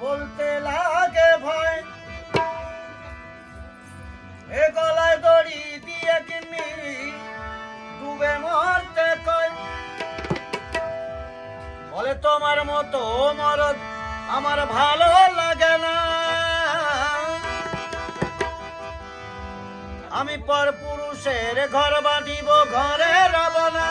বলতে লাগে ভয়। এ গলায় দড়ি দিয়ে কিনি, ডুবে মরতে কয়। বলে তোমার মতো মরদ আমার ভালো লাগে না। আমি পর পুরুষের ঘর বাঁধিব ঘরে রব না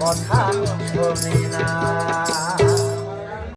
কথা শোনে না।